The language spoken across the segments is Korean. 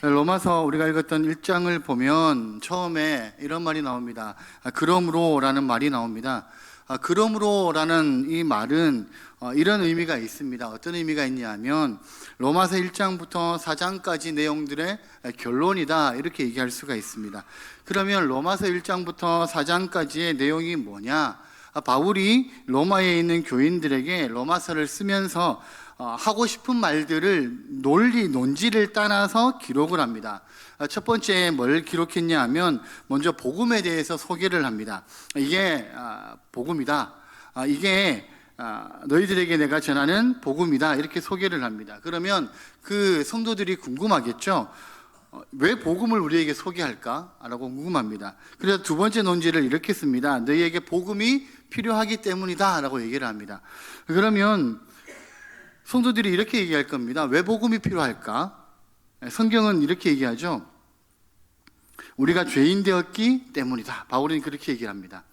로마서 우리가 읽었던 1장을 보면 처음에 이런 말이 나옵니다. 아, 그러므로라는 말이 나옵니다. 아, 그러므로라는 이 말은 어, 이런 의미가 있습니다. 어떤 의미가 있냐면 로마서 1장부터 4장까지 내용들의 결론이다 이렇게 얘기할 수가 있습니다. 그러면 로마서 1장부터 4장까지의 내용이 뭐냐? 아, 바울이 로마에 있는 교인들에게 로마서를 쓰면서 어, 하고 싶은 말들을 논리, 논지를 따라서 기록을 합니다. 아, 첫 번째 뭘 기록했냐 하면 먼저 복음에 대해서 소개를 합니다. 이게 아, 복음이다. 아, 이게 아, 너희들에게 내가 전하는 복음이다. 이렇게 소개를 합니다. 그러면 그 성도들이 궁금하겠죠. 어, 왜 복음을 우리에게 소개할까? 라고 궁금합니다. 그래서 두 번째 논지를 이렇게 씁니다. 너희에게 복음이 필요하기 때문이다. 라고 얘기를 합니다. 그러면 성도들이 이렇게 얘기할 겁니다. 왜 복음이 필요할까? 성경은 이렇게 얘기하죠. 우리가 죄인 되었기 때문이다. 바울은 그렇게 얘기합니다.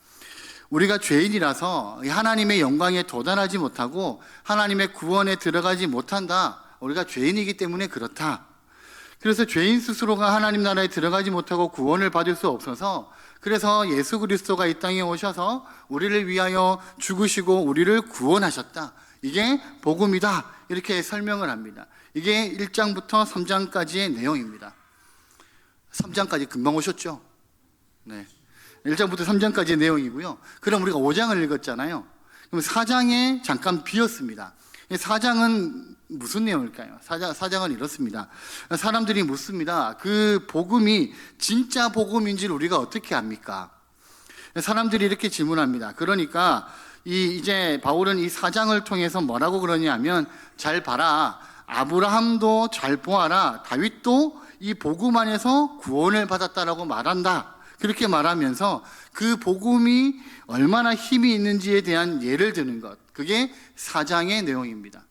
우리가 죄인이라서 하나님의 영광에 도달하지 못하고 하나님의 구원에 들어가지 못한다. 우리가 죄인이기 때문에 그렇다. 그래서 죄인 스스로가 하나님 나라에 들어가지 못하고 구원을 받을 수 없어서 그래서 예수 그리스도가 이 땅에 오셔서 우리를 위하여 죽으시고 우리를 구원하셨다. 이게 복음이다. 이렇게 설명을 합니다. 이게 1장부터 3장까지의 내용입니다. 3장까지 금방 오셨죠? 네. 1장부터 3장까지의 내용이고요. 그럼 우리가 5장을 읽었잖아요. 그럼 4장에 잠깐 비었습니다. 4장은 무슨 내용일까요? 4장, 4장은 이렇습니다. 사람들이 묻습니다. 그 복음이 진짜 복음인지를 우리가 어떻게 압니까? 사람들이 이렇게 질문합니다. 그러니까 이 이제 바울은 이 사장을 통해서 뭐라고 그러냐면 잘 봐라. 아브라함도 잘 보아라. 다윗도 이 복음 안에서 구원을 받았다라고 말한다. 그렇게 말하면서 그 복음이 얼마나 힘이 있는지에 대한 예를 드는 것. 그게 사장의 내용입니다.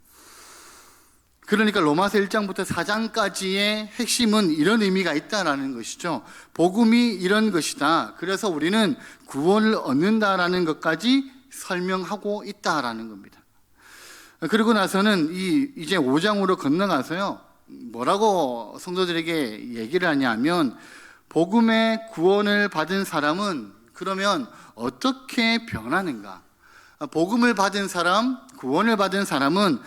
그러니까 로마서 1장부터 4장까지의 핵심은 이런 의미가 있다라는 것이죠. 복음이 이런 것이다. 그래서 우리는 구원을 얻는다라는 것까지 설명하고 있다라는 겁니다. 그리고 나서는 이 이제 5장으로 건너가서요. 뭐라고 성도들에게 얘기를 하냐면 복음의 구원을 받은 사람은 그러면 어떻게 변하는가? 복음을 받은 사람, 구원을 받은 사람은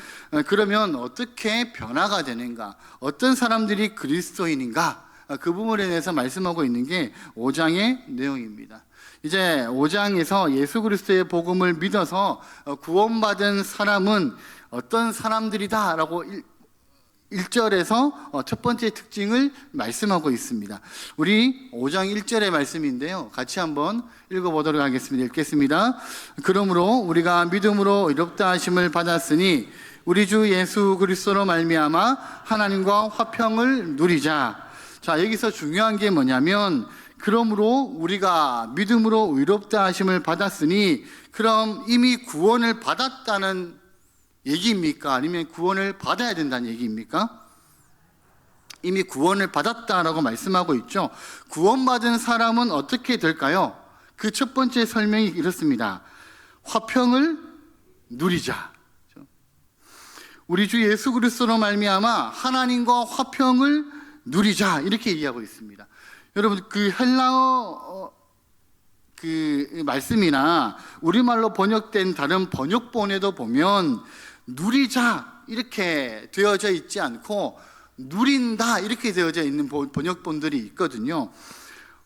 그러면 어떻게 변화가 되는가? 어떤 사람들이 그리스도인인가? 그 부분에 대해서 말씀하고 있는 게 5장의 내용입니다. 이제 5장에서 예수 그리스도의 복음을 믿어서 구원받은 사람은 어떤 사람들이다라고 1절에서 어, 첫 번째 특징을 말씀하고 있습니다. 우리 5장 1절의 말씀인데요. 같이 한번 읽어보도록 하겠습니다. 읽겠습니다. 그러므로 우리가 믿음으로 이롭다 하심을 받았으니 우리 주 예수 그리스도로 말미암아 하나님과 화평을 누리자. 자, 여기서 중요한 게 뭐냐면 그러므로 우리가 믿음으로 의롭다 하심을 받았으니 그럼 이미 구원을 받았다는 얘기입니까? 아니면 구원을 받아야 된다는 얘기입니까? 이미 구원을 받았다라고 말씀하고 있죠. 구원받은 사람은 어떻게 될까요? 그 첫 번째 설명이 이렇습니다. 화평을 누리자. 우리 주 예수 그리스도로 말미암아 하나님과 화평을 누리자 이렇게 얘기하고 있습니다. 여러분 그 헬라어 그 말씀이나 우리말로 번역된 다른 번역본에도 보면 누리자 이렇게 되어져 있지 않고 누린다 이렇게 되어져 있는 번역본들이 있거든요.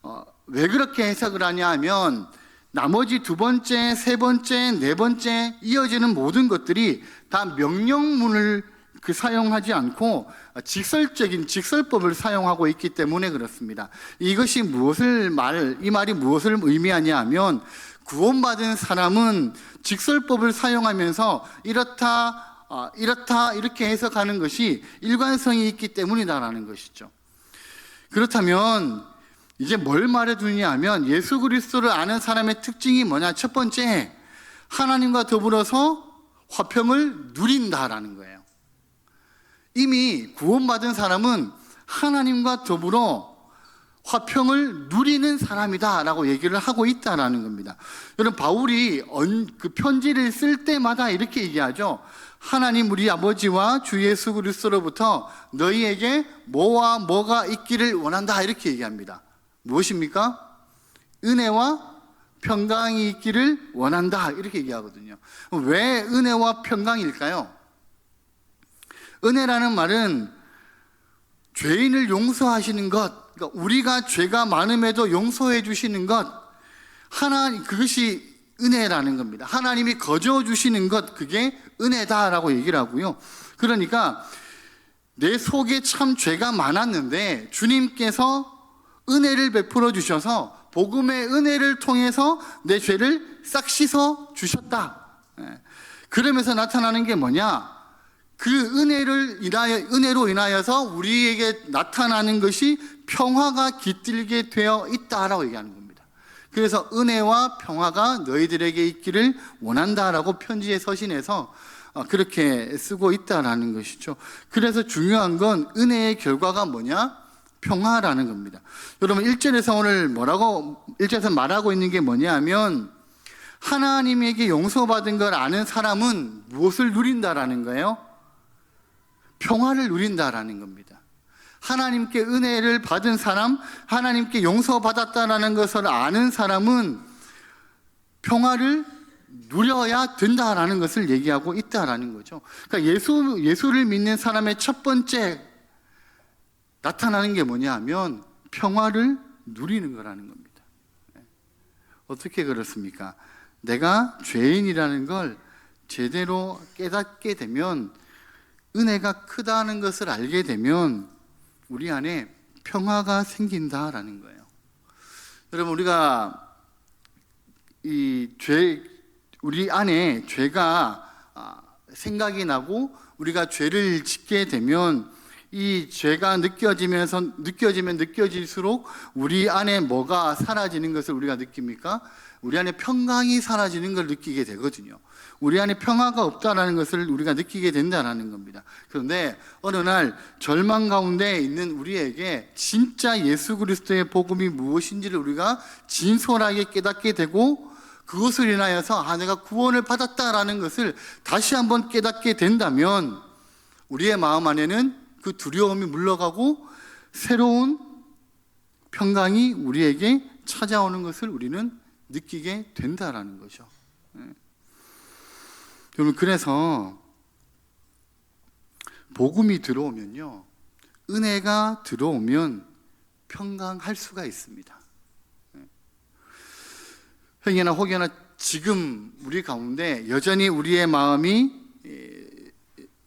어, 왜 그렇게 해석을 하냐 하면 나머지 두 번째, 세 번째, 네 번째 이어지는 모든 것들이 다 명령문을 그 사용하지 않고 직설적인 직설법을 사용하고 있기 때문에 그렇습니다. 이것이 무엇을 말, 이 말이 무엇을 의미하냐 하면 구원받은 사람은 직설법을 사용하면서 이렇다, 어, 이렇다, 이렇게 해석하는 것이 일관성이 있기 때문이다라는 것이죠. 그렇다면 이제 뭘 말해두냐 하면 예수 그리스도를 아는 사람의 특징이 뭐냐? 첫 번째, 하나님과 더불어서 화평을 누린다라는 거예요. 이미 구원받은 사람은 하나님과 더불어 화평을 누리는 사람이다 라고 얘기를 하고 있다라는 겁니다. 여러분 바울이 그 편지를 쓸 때마다 이렇게 얘기하죠. 하나님 우리 아버지와 주 예수 그리스도로부터 너희에게 뭐와 뭐가 있기를 원한다 이렇게 얘기합니다. 무엇입니까? 은혜와 평강이 있기를 원한다 이렇게 얘기하거든요. 왜 은혜와 평강일까요? 은혜라는 말은 죄인을 용서하시는 것, 그러니까 우리가 죄가 많음에도 용서해 주시는 것, 하나님 그것이 은혜라는 겁니다. 하나님이 거저 주시는 것 그게 은혜다라고 얘기를 하고요. 그러니까 내 속에 참 죄가 많았는데 주님께서 은혜를 베풀어 주셔서 복음의 은혜를 통해서 내 죄를 싹 씻어 주셨다. 예. 그러면서 나타나는 게 뭐냐? 그 은혜를 인하여 은혜로 인하여서 우리에게 나타나는 것이 평화가 깃들게 되어 있다라고 얘기하는 겁니다. 그래서 은혜와 평화가 너희들에게 있기를 원한다라고 편지의 서신에서 어, 그렇게 쓰고 있다라는 것이죠. 그래서 중요한 건 은혜의 결과가 뭐냐? 평화라는 겁니다. 여러분 1절에서 오늘 뭐라고 1절에서 말하고 있는 게 뭐냐면 하나님에게 용서받은 걸 아는 사람은 무엇을 누린다라는 거예요? 평화를 누린다라는 겁니다. 하나님께 은혜를 받은 사람, 하나님께 용서받았다라는 것을 아는 사람은 평화를 누려야 된다라는 것을 얘기하고 있다라는 거죠. 그러니까 예수, 예수를 믿는 사람의 첫 번째 나타나는 게 뭐냐 하면 평화를 누리는 거라는 겁니다. 어떻게 그렇습니까? 내가 죄인이라는 걸 제대로 깨닫게 되면 은혜가 크다는 것을 알게 되면 우리 안에 평화가 생긴다라는 거예요. 여러분 우리가 이 죄 우리 안에 죄가 아, 생각이 나고 우리가 죄를 짓게 되면 이 죄가 느껴지면서 느껴지면 느껴질수록 우리 안에 뭐가 사라지는 것을 우리가 느낍니까? 우리 안에 평강이 사라지는 걸 느끼게 되거든요. 우리 안에 평화가 없다라는 것을 우리가 느끼게 된다라는 겁니다. 그런데 어느 날 절망 가운데 있는 우리에게 진짜 예수 그리스도의 복음이 무엇인지를 우리가 진솔하게 깨닫게 되고 그것을 인하여서 아 내가 구원을 받았다라는 것을 다시 한번 깨닫게 된다면 우리의 마음 안에는 그 두려움이 물러가고 새로운 평강이 우리에게 찾아오는 것을 우리는 느끼게 된다라는 거죠. 예. 여러분 그래서 복음이 들어오면요, 은혜가 들어오면 평강할 수가 있습니다. 예. 행여나 혹여나 지금 우리 가운데 여전히 우리의 마음이 예,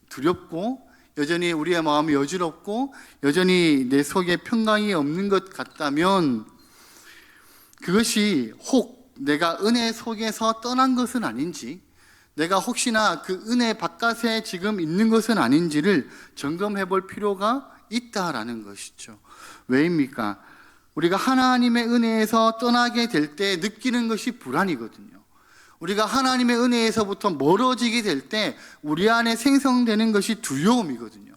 두렵고 여전히 우리의 마음이 여지럽고 여전히 내 속에 평강이 없는 것 같다면 그것이 혹 내가 은혜 속에서 떠난 것은 아닌지 내가 혹시나 그 은혜 바깥에 지금 있는 것은 아닌지를 점검해 볼 필요가 있다라는 것이죠. 왜입니까? 우리가 하나님의 은혜에서 떠나게 될 때 느끼는 것이 불안이거든요. 우리가 하나님의 은혜에서부터 멀어지게 될 때 우리 안에 생성되는 것이 두려움이거든요.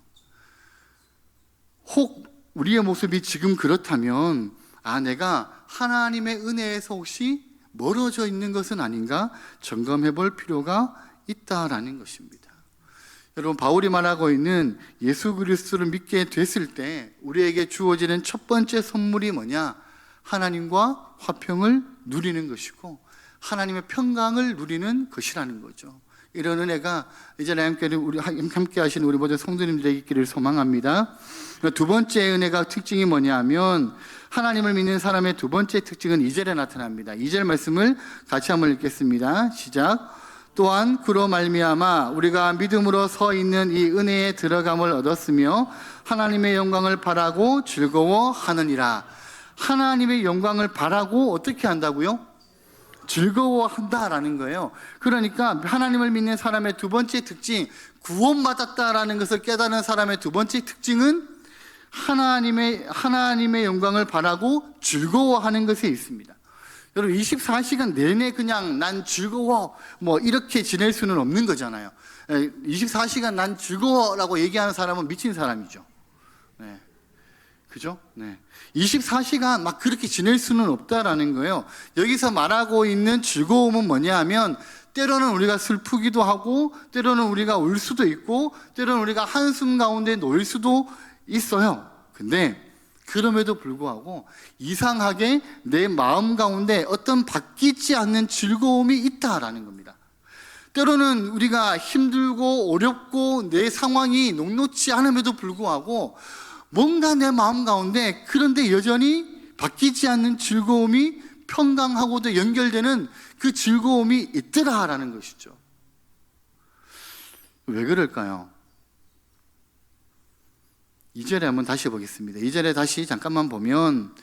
혹 우리의 모습이 지금 그렇다면 아 내가 하나님의 은혜에서 혹시 멀어져 있는 것은 아닌가 점검해 볼 필요가 있다라는 것입니다. 여러분 바울이 말하고 있는 예수 그리스도를 믿게 됐을 때 우리에게 주어지는 첫 번째 선물이 뭐냐? 하나님과 화평을 누리는 것이고 하나님의 평강을 누리는 것이라는 거죠. 이런 은혜가 이제는 함께 우리 함께 하시는 우리 모든 성도님들에게 있기를 소망합니다. 두 번째 은혜가 특징이 뭐냐면 하나님을 믿는 사람의 두 번째 특징은 2절에 나타납니다. 2절 말씀을 같이 한번 읽겠습니다. 시작. 또한 그로 말미암아 우리가 믿음으로 서 있는 이 은혜에 들어감을 얻었으며 하나님의 영광을 바라고 즐거워하느니라. 하나님의 영광을 바라고 어떻게 한다고요? 즐거워한다라는 거예요. 그러니까 하나님을 믿는 사람의 두 번째 특징, 구원받았다라는 것을 깨닫는 사람의 두 번째 특징은 하나님의 하나님의 영광을 바라고 즐거워하는 것에 있습니다. 여러분 24시간 내내 그냥 난 즐거워 뭐 이렇게 지낼 수는 없는 거잖아요. 24시간 난 즐거워라고 얘기하는 사람은 미친 사람이죠. 네. 그죠? 네. 24시간 막 그렇게 지낼 수는 없다라는 거예요. 여기서 말하고 있는 즐거움은 뭐냐 하면 때로는 우리가 슬프기도 하고 때로는 우리가 울 수도 있고 때로는 우리가 한숨 가운데 놓일 수도 있어요. 근데 그럼에도 불구하고 이상하게 내 마음 가운데 어떤 바뀌지 않는 즐거움이 있다라는 겁니다. 때로는 우리가 힘들고 어렵고 내 상황이 녹록치 않음에도 불구하고 뭔가 내 마음 가운데 그런데 여전히 바뀌지 않는 즐거움이 평강하고도 연결되는 그 즐거움이 있더라라는 것이죠. 왜 그럴까요? 2절에 한번 다시 보겠습니다. 2절에 다시 잠깐만 보면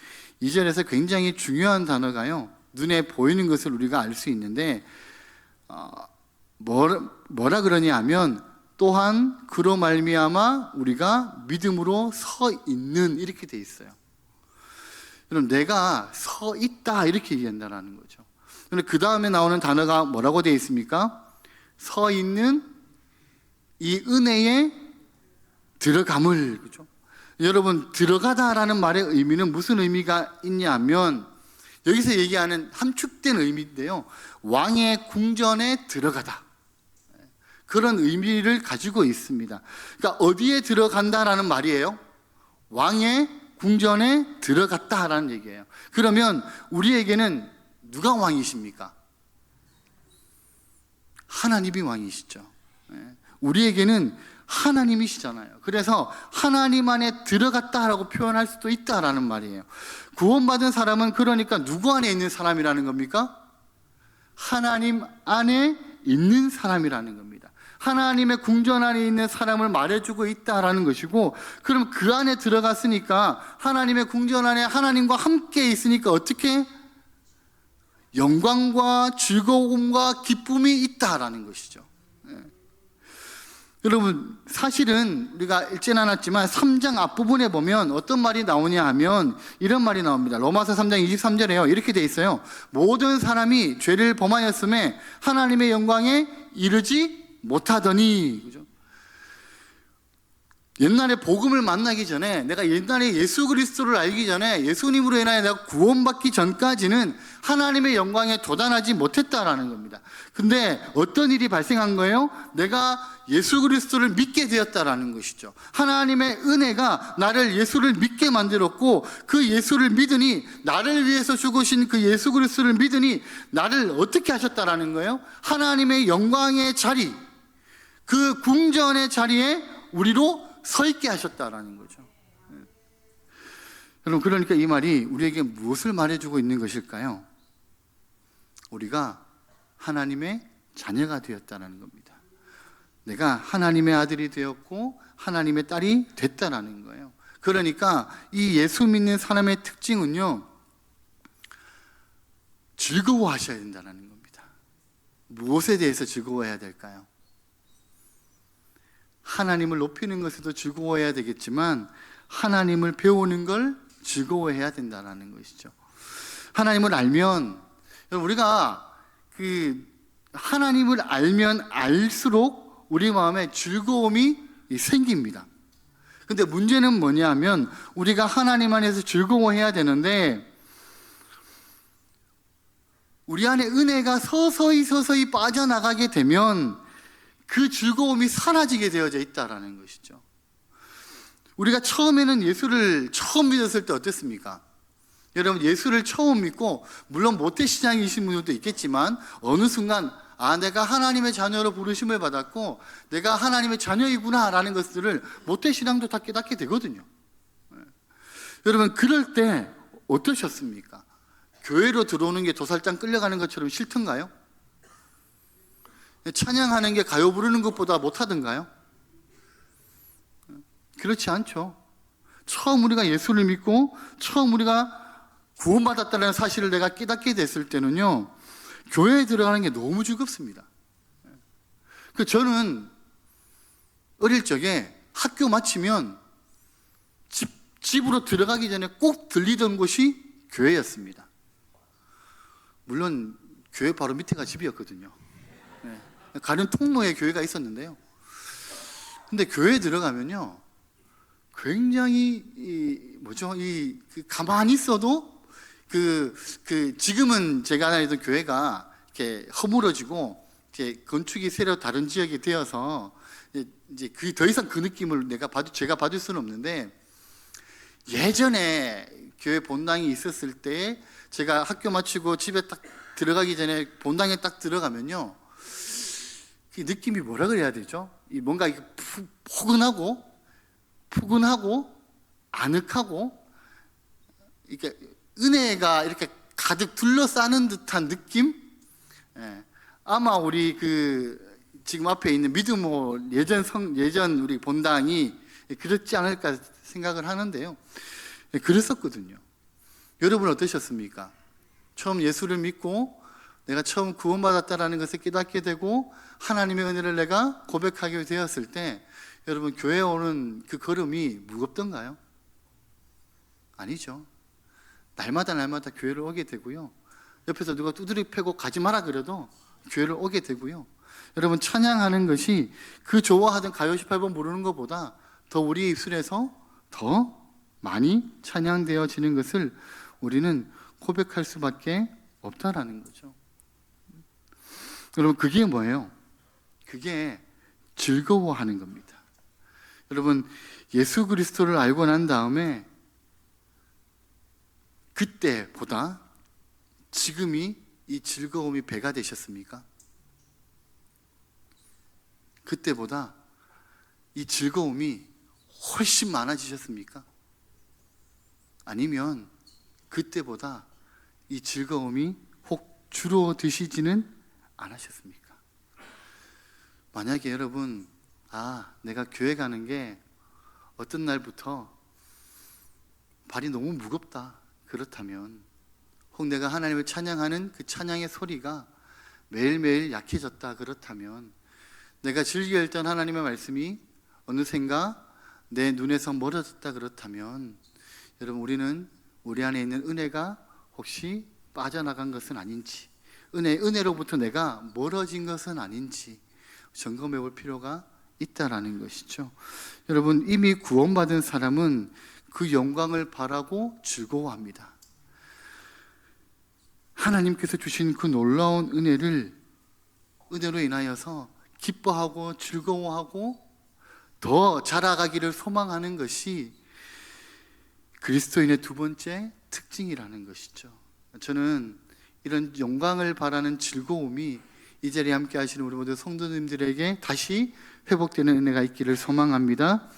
2절에서 굉장히 중요한 단어가요. 눈에 보이는 것을 우리가 알 수 있는데 어, 뭐라, 뭐라 그러냐 하면 또한 그로 말미암아 우리가 믿음으로 서 있는 이렇게 돼 있어요. 여러분 내가 서 있다 이렇게 얘기한다라는 거죠. 그런데 그 다음에 나오는 단어가 뭐라고 되어 있습니까? 서 있는 이 은혜에 들어감을 그죠? 여러분 들어가다라는 말의 의미는 무슨 의미가 있냐면 여기서 얘기하는 함축된 의미인데요. 왕의 궁전에 들어가다. 그런 의미를 가지고 있습니다. 그러니까 어디에 들어간다라는 말이에요? 왕의 궁전에 들어갔다라는 얘기예요. 그러면 우리에게는 누가 왕이십니까? 하나님이 왕이시죠. 예. 우리에게는 하나님이시잖아요. 그래서 하나님 안에 들어갔다라고 표현할 수도 있다라는 말이에요. 구원받은 사람은 그러니까 누구 안에 있는 사람이라는 겁니까? 하나님 안에 있는 사람이라는 겁니다. 하나님의 궁전 안에 있는 사람을 말해주고 있다라는 것이고, 그럼 그 안에 들어갔으니까 하나님의 궁전 안에 하나님과 함께 있으니까 어떻게 영광과 즐거움과 기쁨이 있다라는 것이죠. 예. 여러분 사실은 우리가 읽진 않았지만 3장 앞부분에 보면 어떤 말이 나오냐 하면 이런 말이 나옵니다. 로마서 3장 23절에요. 이렇게 돼 있어요. 모든 사람이 죄를 범하였음에 하나님의 영광에 이르지 못하더니 그죠? 옛날에 복음을 만나기 전에 내가 옛날에 예수 그리스도를 알기 전에 예수님으로 인하여 내가 구원받기 전까지는 하나님의 영광에 도달하지 못했다라는 겁니다. 근데 어떤 일이 발생한 거예요? 내가 예수 그리스도를 믿게 되었다라는 것이죠. 하나님의 은혜가 나를 예수를 믿게 만들었고 그 예수를 믿으니 나를 위해서 죽으신 그 예수 그리스도를 믿으니 나를 어떻게 하셨다라는 거예요? 하나님의 영광의 자리 그 궁전의 자리에 우리로 서 있게 하셨다라는 거죠. 네. 여러분 그러니까 이 말이 우리에게 무엇을 말해주고 있는 것일까요? 우리가 하나님의 자녀가 되었다는 겁니다. 내가 하나님의 아들이 되었고 하나님의 딸이 됐다라는 거예요. 그러니까 이 예수 믿는 사람의 특징은요 즐거워하셔야 된다는 겁니다. 무엇에 대해서 즐거워해야 될까요? 하나님을 높이는 것에도 즐거워해야 되겠지만 하나님을 배우는 걸 즐거워해야 된다는 것이죠. 하나님을 알면 우리가 그 하나님을 알면 알수록 우리 마음에 즐거움이 생깁니다. 근데 문제는 뭐냐면 우리가 하나님 안에서 즐거워해야 되는데 우리 안에 은혜가 서서히 서서히 빠져나가게 되면 그 즐거움이 사라지게 되어져 있다라는 것이죠. 우리가 처음에는 예수를 처음 믿었을 때 어땠습니까? 여러분 예수를 처음 믿고 물론 모태 신앙이신 분들도 있겠지만 어느 순간 아 내가 하나님의 자녀로 부르심을 받았고 내가 하나님의 자녀이구나라는 것들을 모태 신앙도 다 깨닫게 되거든요. 네. 여러분 그럴 때 어떠셨습니까? 교회로 들어오는 게 도살장 끌려가는 것처럼 싫던가요? 찬양하는 게 가요 부르는 것보다 못하던가요? 그렇지 않죠. 처음 우리가 예수를 믿고 처음 우리가 구원받았다는 사실을 내가 깨닫게 됐을 때는요, 교회에 들어가는 게 너무 즐겁습니다. 그 저는 어릴 적에 학교 마치면 집, 집으로 들어가기 전에 꼭 들리던 곳이 교회였습니다. 물론 교회 바로 밑에가 집이었거든요. 네. 가는 통로에 교회가 있었는데요. 근데 교회에 들어가면요, 굉장히 이 뭐죠? 이 그 가만히 있어도 그, 그, 지금은 제가 다니던 교회가 이렇게 허물어지고 이제 건축이 새로 다른 지역이 되어서 이제 그 더 이상 그 느낌을 내가 받을 제가 받을 수는 없는데 예전에 교회 본당이 있었을 때 제가 학교 마치고 집에 딱 들어가기 전에 본당에 딱 들어가면요 그 느낌이 뭐라 그래야 되죠? 이 뭔가 푸- 포근하고 푸근하고 아늑하고 이렇게 은혜가 이렇게 가득 둘러싸는 듯한 느낌? 예. 아마 우리 그 지금 앞에 있는 믿음호 예전 성 예전 우리 본당이 그렇지 않을까 생각을 하는데요. 예, 그랬었거든요. 여러분 어떠셨습니까? 처음 예수를 믿고 내가 처음 구원받았다라는 것을 깨닫게 되고 하나님의 은혜를 내가 고백하게 되었을 때 여러분 교회 오는 그 걸음이 무겁던가요? 아니죠. 날마다 날마다 교회를 오게 되고요. 옆에서 누가 두드리 패고 가지 마라 그래도 교회를 오게 되고요. 여러분 찬양하는 것이 그 좋아하던 가요 18번 부르는 것보다 더 우리 입술에서 더 많이 찬양되어지는 것을 우리는 고백할 수밖에 없다라는 거죠. 여러분 그게 뭐예요? 그게 즐거워하는 겁니다. 여러분 예수 그리스도를 알고 난 다음에 그때보다 지금이 이 즐거움이 배가 되셨습니까? 그때보다 이 즐거움이 훨씬 많아지셨습니까? 아니면 그때보다 이 즐거움이 혹 줄어드시지는 않으셨습니까? 만약에 여러분, 아, 내가 교회 가는 게 어떤 날부터 발이 너무 무겁다. 그렇다면, 혹 내가 하나님을 찬양하는 그 찬양의 소리가 매일매일 약해졌다. 그렇다면, 내가 즐겨 읽던 하나님의 말씀이 어느샌가 내 눈에서 멀어졌다. 그렇다면, 여러분, 우리는 우리 안에 있는 은혜가 혹시 빠져나간 것은 아닌지, 은혜, 은혜로부터 내가 멀어진 것은 아닌지 점검해 볼 필요가 있다라는 것이죠. 여러분, 이미 구원받은 사람은 그 영광을 바라고 즐거워합니다. 하나님께서 주신 그 놀라운 은혜를 은혜로 인하여서 기뻐하고 즐거워하고 더 자라가기를 소망하는 것이 그리스도인의 두 번째 특징이라는 것이죠. 저는 이런 영광을 바라는 즐거움이 이 자리에 함께 하시는 우리 모두 성도님들에게 다시 회복되는 은혜가 있기를 소망합니다.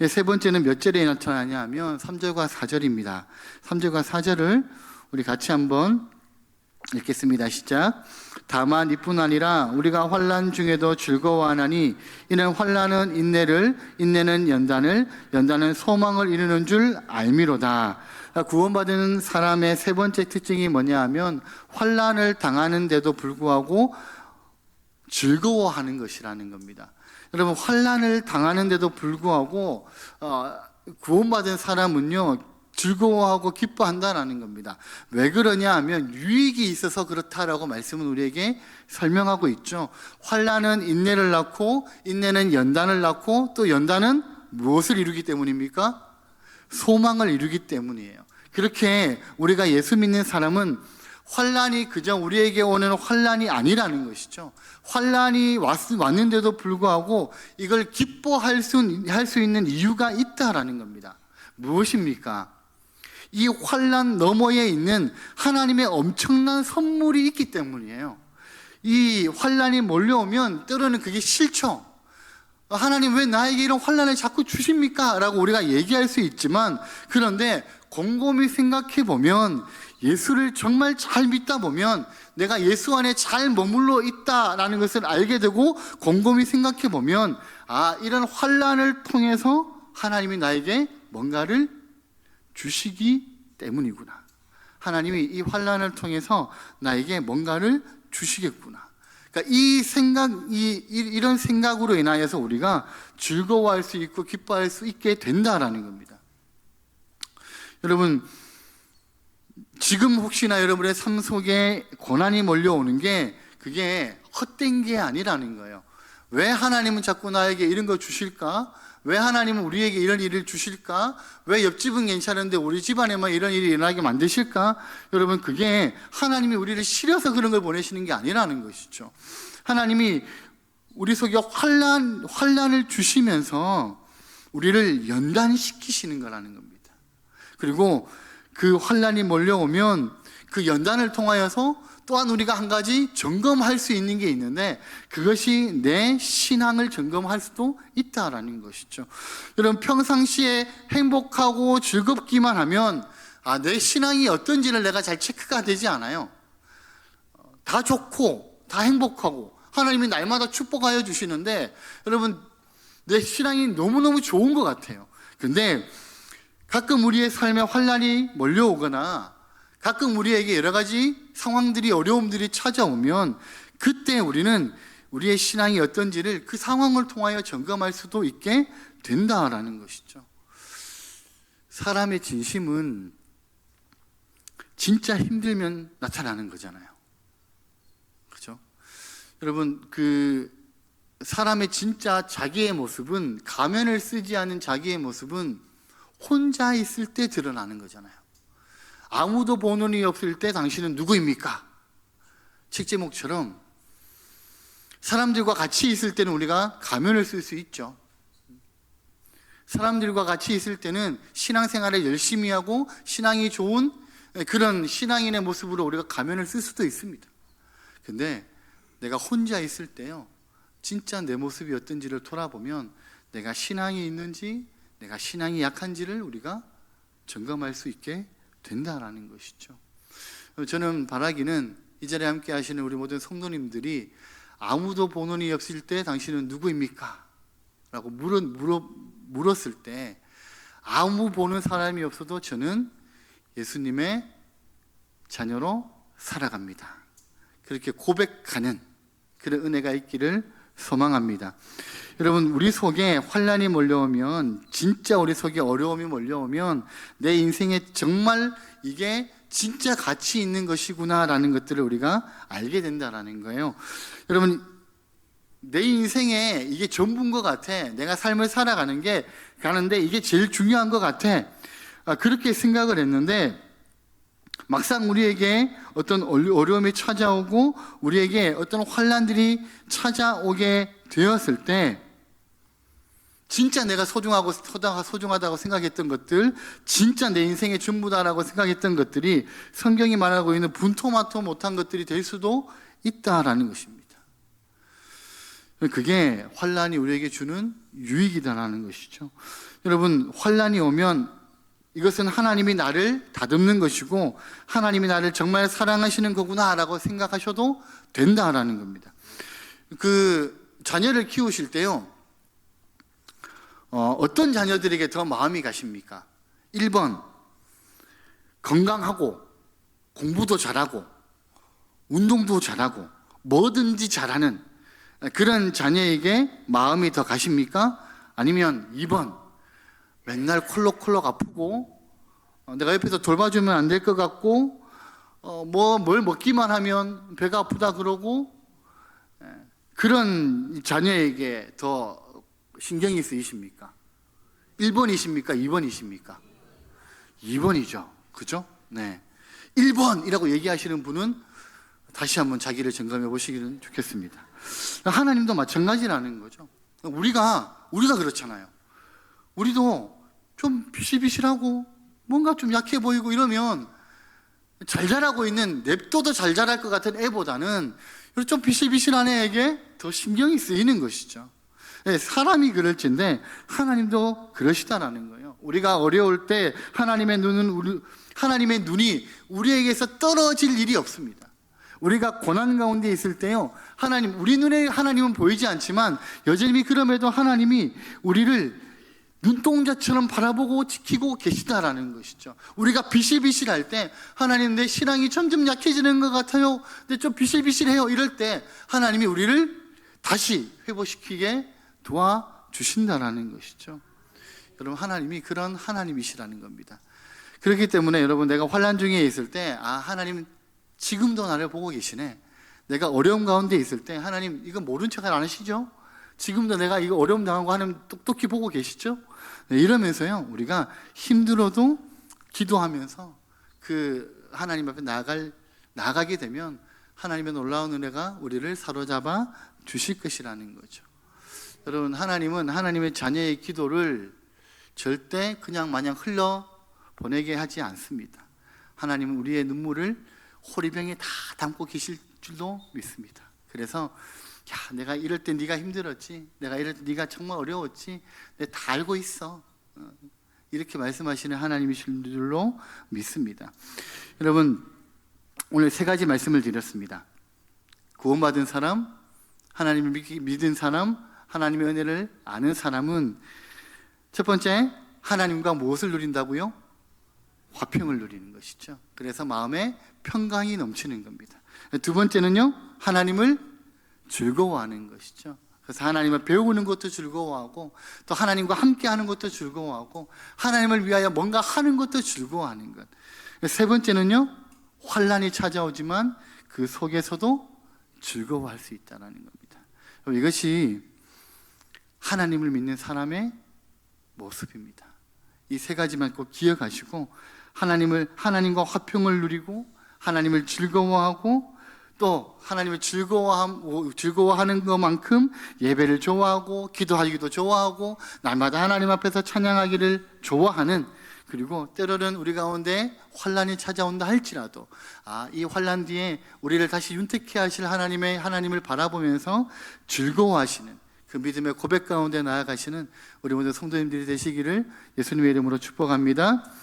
예, 세 번째는 몇 절에 나타나냐 하면 3절과 4절입니다. 3절과 4절을 우리 같이 한번 읽겠습니다. 시작. 다만 이뿐 아니라 우리가 환란 중에도 즐거워하나니 이는 환란은 인내를 인내는 연단을 연단은 소망을 이루는 줄 알미로다. 구원받은 사람의 세 번째 특징이 뭐냐 하면 환란을 당하는데도 불구하고 즐거워하는 것이라는 겁니다. 여러분 환란을 당하는데도 불구하고 어, 구원받은 사람은요 즐거워하고 기뻐한다라는 겁니다. 왜 그러냐 하면 유익이 있어서 그렇다라고 말씀은 우리에게 설명하고 있죠. 환란은 인내를 낳고 인내는 연단을 낳고 또 연단은 무엇을 이루기 때문입니까? 소망을 이루기 때문이에요. 그렇게 우리가 예수 믿는 사람은 환란이 그저 우리에게 오는 환란이 아니라는 것이죠. 환란이 왔, 왔는데도 불구하고 이걸 기뻐할 수, 할 수 있는 이유가 있다라는 겁니다. 무엇입니까? 이 환란 너머에 있는 하나님의 엄청난 선물이 있기 때문이에요. 이 환란이 몰려오면 때로는 그게 싫죠. 하나님 왜 나에게 이런 환란을 자꾸 주십니까? 라고 우리가 얘기할 수 있지만 그런데 곰곰이 생각해 보면 예수를 정말 잘 믿다 보면 내가 예수 안에 잘 머물러 있다라는 것을 알게 되고 곰곰이 생각해 보면 아 이런 환란을 통해서 하나님이 나에게 뭔가를 주시기 때문이구나. 하나님이 이 환란을 통해서 나에게 뭔가를 주시겠구나. 그러니까 이 생각, 이, 이- 이런 생각으로 인하여서 우리가 즐거워할 수 있고 기뻐할 수 있게 된다라는 겁니다. 여러분, 지금 혹시나 여러분의 삶 속에 고난이 몰려오는 게 그게 헛된 게 아니라는 거예요. 왜 하나님은 자꾸 나에게 이런 거 주실까? 왜 하나님은 우리에게 이런 일을 주실까? 왜 옆집은 괜찮은데 우리 집안에만 이런 일이 일어나게 만드실까? 여러분, 그게 하나님이 우리를 싫어서 그런 걸 보내시는 게 아니라는 것이죠. 하나님이 우리 속에 환란 환란을 주시면서 우리를 연단시키시는 거라는 겁니다. 그리고 그 환란이 몰려오면 그 연단을 통하여서 또한 우리가 한 가지 점검할 수 있는 게 있는데 그것이 내 신앙을 점검할 수도 있다라는 것이죠. 여러분 평상시에 행복하고 즐겁기만 하면 아, 내 신앙이 어떤지를 내가 잘 체크가 되지 않아요. 어, 다 좋고 다 행복하고 하나님이 날마다 축복하여 주시는데 여러분 내 신앙이 너무너무 좋은 것 같아요. 근데 가끔 우리의 삶에 환란이 몰려오거나 가끔 우리에게 여러 가지 상황들이 어려움들이 찾아오면 그때 우리는 우리의 신앙이 어떤지를 그 상황을 통하여 점검할 수도 있게 된다라는 것이죠. 사람의 진심은 진짜 힘들면 나타나는 거잖아요. 그죠? 여러분, 그 사람의 진짜 자기의 모습은 가면을 쓰지 않은 자기의 모습은 혼자 있을 때 드러나는 거잖아요. 아무도 보는 이 없을 때 당신은 누구입니까? 책 제목처럼 사람들과 같이 있을 때는 우리가 가면을 쓸 수 있죠. 사람들과 같이 있을 때는 신앙생활을 열심히 하고 신앙이 좋은 그런 신앙인의 모습으로 우리가 가면을 쓸 수도 있습니다. 근데 내가 혼자 있을 때요, 진짜 내 모습이 어떤지를 돌아보면 내가 신앙이 있는지, 내가 신앙이 약한지를 우리가 점검할 수 있게 된다라는 것이죠. 저는 바라기는 이 자리에 함께 하시는 우리 모든 성도님들이 아무도 보는 이 없을 때 당신은 누구입니까? 라고 물어, 물어, 물었 을 때 아무 보는 사람이 없어도 저는 예수님의 자녀로 살아갑니다. 그렇게 고백하는 그런 은혜가 있기를 소망합니다. 여러분 우리 속에 환란이 몰려오면 진짜 우리 속에 어려움이 몰려오면 내 인생에 정말 이게 진짜 가치 있는 것이구나라는 것들을 우리가 알게 된다라는 거예요. 여러분 내 인생에 이게 전부인 것 같아. 내가 삶을 살아가는 게 가는데 이게 제일 중요한 것 같아. 아, 그렇게 생각을 했는데 막상 우리에게 어떤 어려움이 찾아오고 우리에게 어떤 환란들이 찾아오게 되었을 때 진짜 내가 소중하고 소중하다고 생각했던 것들, 진짜 내 인생의 전부다라고 생각했던 것들이 성경이 말하고 있는 분토마토 못한 것들이 될 수도 있다라는 것입니다. 그게 환란이 우리에게 주는 유익이다라는 것이죠. 여러분 환란이 오면 이것은 하나님이 나를 다듬는 것이고 하나님이 나를 정말 사랑하시는 거구나라고 생각하셔도 된다라는 겁니다. 그 자녀를 키우실 때요. 어, 어떤 자녀들에게 더 마음이 가십니까? 1번 건강하고 공부도 잘하고 운동도 잘하고 뭐든지 잘하는 그런 자녀에게 마음이 더 가십니까? 아니면 2번 맨날 콜록콜록 아프고 어, 내가 옆에서 돌봐주면 안 될 것 같고 어, 뭐 뭘 먹기만 하면 배가 아프다 그러고 예, 그런 자녀에게 더 신경이 쓰이십니까? 1번이십니까? 2번이십니까? 2번이죠. 그죠? 네. 1번이라고 얘기하시는 분은 다시 한번 자기를 점검해 보시기는 좋겠습니다. 하나님도 마찬가지라는 거죠. 우리가, 우리가 그렇잖아요. 우리도 좀 비실비실하고 뭔가 좀 약해 보이고 이러면 잘 자라고 있는 냅둬도 잘 자랄 것 같은 애보다는 좀 비실비실한 애에게 더 신경이 쓰이는 것이죠. 네, 사람이 그럴진데 하나님도 그러시다라는 거예요. 우리가 어려울 때 하나님의 눈은 우리, 하나님의 눈이 우리에게서 떨어질 일이 없습니다. 우리가 고난 가운데 있을 때요, 하나님, 우리 눈에 하나님은 보이지 않지만 여전히 그럼에도 하나님이 우리를 눈동자처럼 바라보고 지키고 계시다라는 것이죠. 우리가 비실비실할 때 하나님 내 신앙이 점점 약해지는 것 같아요. 근데 좀 비실비실해요. 이럴 때 하나님이 우리를 다시 회복시키게 도와주신다라는 것이죠. 여러분 하나님이 그런 하나님이시라는 겁니다. 그렇기 때문에 여러분 내가 환란 중에 있을 때 아 하나님 지금도 나를 보고 계시네. 내가 어려움 가운데 있을 때 하나님 이거 모른 척을 안 하시죠? 지금도 내가 이거 어려움 당하고 하나님 똑똑히 보고 계시죠? 네, 이러면서요 우리가 힘들어도 기도하면서 그 하나님 앞에 나갈 나가게 되면 하나님의 놀라운 은혜가 우리를 사로잡아 주실 것이라는 거죠. 여러분 하나님은 하나님의 자녀의 기도를 절대 그냥 마냥 흘러 보내게 하지 않습니다. 하나님은 우리의 눈물을 호리병에 다 담고 계실 줄도 믿습니다. 그래서 야, 내가 이럴 때 네가 힘들었지. 내가 이럴 때 네가 정말 어려웠지. 내가 다 알고 있어. 어, 이렇게 말씀하시는 하나님이신 줄로 믿습니다. 여러분 오늘 세 가지 말씀을 드렸습니다. 구원받은 사람, 하나님을 믿- 믿은 사람, 하나님의 은혜를 아는 사람은 첫 번째 하나님과 무엇을 누린다고요? 화평을 누리는 것이죠. 그래서 마음에 평강이 넘치는 겁니다. 두 번째는요, 하나님을 즐거워하는 것이죠. 그래서 하나님을 배우는 것도 즐거워하고 또 하나님과 함께하는 것도 즐거워하고 하나님을 위하여 뭔가 하는 것도 즐거워하는 것. 세 번째는요, 환란이 찾아오지만 그 속에서도 즐거워할 수 있다는 겁니다. 이것이 하나님을 믿는 사람의 모습입니다. 이 세 가지만 꼭 기억하시고 하나님을 하나님과 화평을 누리고 하나님을 즐거워하고 또 하나님을 즐거워함, 즐거워하는 것만큼 예배를 좋아하고 기도하기도 좋아하고 날마다 하나님 앞에서 찬양하기를 좋아하는 그리고 때로는 우리 가운데 환란이 찾아온다 할지라도 아, 이 환란 뒤에 우리를 다시 윤택케 하실 하나님의 하나님을 바라보면서 즐거워하시는 그 믿음의 고백 가운데 나아가시는 우리 모든 성도님들이 되시기를 예수님의 이름으로 축복합니다.